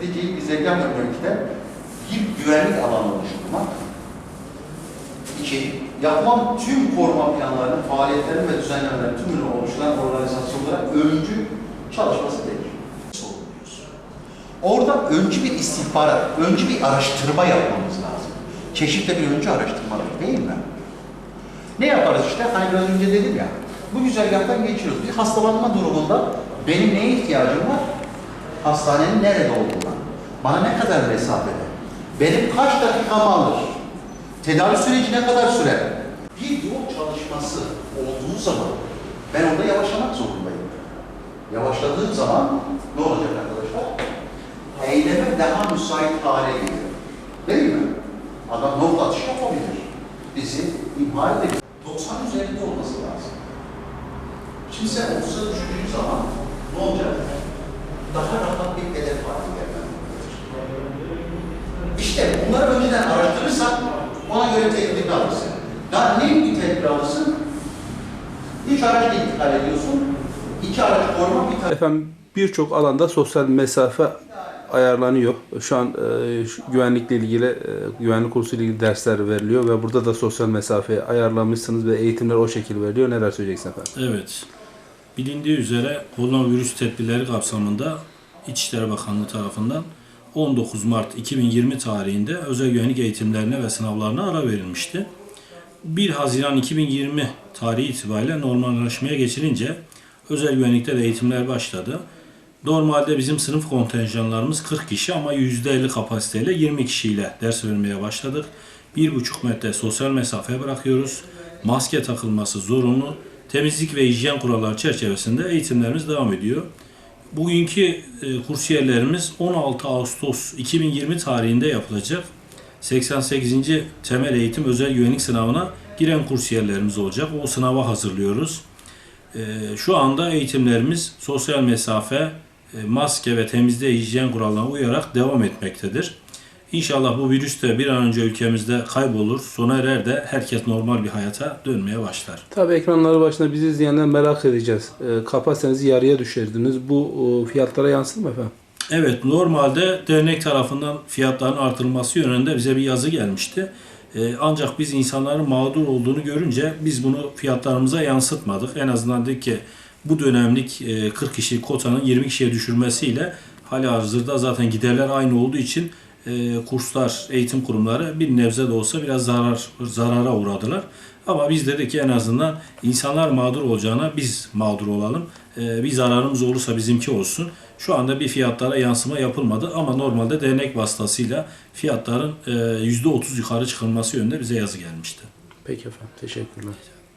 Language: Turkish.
gideceği ve bölgede bir güvenlik alanı oluşturmak. İki, yapılan tüm koruma planlarının, faaliyetlerin ve düzenlemelerin tümünü oluşturan organizasyonlara öncü çalışması gerekir. Orada öncü bir istihbarat, öncü bir araştırma yapmamız lazım. Keşifte bir öncü araştırmadır değil mi? Ne yaparız işte? Hani biraz önce dedim ya, bu güzergahtan geçiyoruz. Bir hastalanma durumunda benim neye ihtiyacım var? Hastanenin nerede olduğuna. Bana ne kadar mesafede? Benim kaç dakikamı alır? Tedavi süreci ne kadar sürer? Bir yol çalışması olduğu zaman ben orada yavaşlamak zorundayım. Yavaşladığım zaman ne olacak arkadaşlar? Eyleme daha müsait hale geliyor. Değil mi? Adam nokta atışı yapabilir. Bizi imha edebilir. 90 üzerinde olması lazım. Şimdi sen 30'a düştüğün zaman ne olacak? İşte bunları önceden araştırırsan ona göre tedbir alırsın. Daha ne bir tedbir alırsın? Üç araçla intikal ediyorsun. İki araç koruma, bir tane Efendim birçok alanda sosyal mesafe ayarlanıyor. Şu an e, şu güvenlikle ilgili, e, güvenlik kursuyla ilgili dersler veriliyor ve burada da sosyal mesafeyi ayarlamışsınız ve eğitimler o şekilde veriliyor. Neler söyleyeceksiniz efendim? Evet. Bilindiği üzere koronavirüs tedbirleri kapsamında İçişleri Bakanlığı tarafından 19 Mart 2020 tarihinde özel güvenlik eğitimlerine ve sınavlarına ara verilmişti. 1 Haziran 2020 tarihi itibariyle normalleşmeye geçilince özel güvenlikte de eğitimler başladı. Normalde bizim sınıf kontenjanlarımız 40 kişi ama %50 kapasiteyle 20 kişiyle ders vermeye başladık. 1,5 metre sosyal mesafe bırakıyoruz. Maske takılması zorunlu. Temizlik ve hijyen kuralları çerçevesinde eğitimlerimiz devam ediyor. Bugünkü e, kursiyerlerimiz 16 Ağustos 2020 tarihinde yapılacak 88. temel eğitim özel güvenlik sınavına giren kursiyerlerimiz olacak. O sınava hazırlıyoruz. E, Şu anda eğitimlerimiz sosyal mesafe, e, maske ve temizliğe hijyen kurallarına uyarak devam etmektedir. İnşallah bu virüs de bir an önce ülkemizde kaybolur, sona erer de herkes normal bir hayata dönmeye başlar. Tabii ekranları başında bizi izleyenler merak edeceğiz. E, kapasitenizi yarıya düşürdünüz. Bu e, fiyatlara yansıdı mı efendim? Evet, normalde dernek tarafından fiyatların artırılması yönünde bize bir yazı gelmişti. Ee, ancak biz insanların mağdur olduğunu görünce biz bunu fiyatlarımıza yansıtmadık. En azından dedik ki bu dönemlik e, 40 kişilik kotanın 20 kişiye düşürmesiyle hali hazırda zaten giderler aynı olduğu için e, kurslar, eğitim kurumları bir nebze de olsa biraz zarar zarara uğradılar. Ama biz dedik ki en azından insanlar mağdur olacağına biz mağdur olalım. E, bir zararımız olursa bizimki olsun. Şu anda bir fiyatlara yansıma yapılmadı ama normalde dernek vasıtasıyla fiyatların e, %30 yukarı çıkılması yönünde bize yazı gelmişti. Peki efendim. Teşekkürler.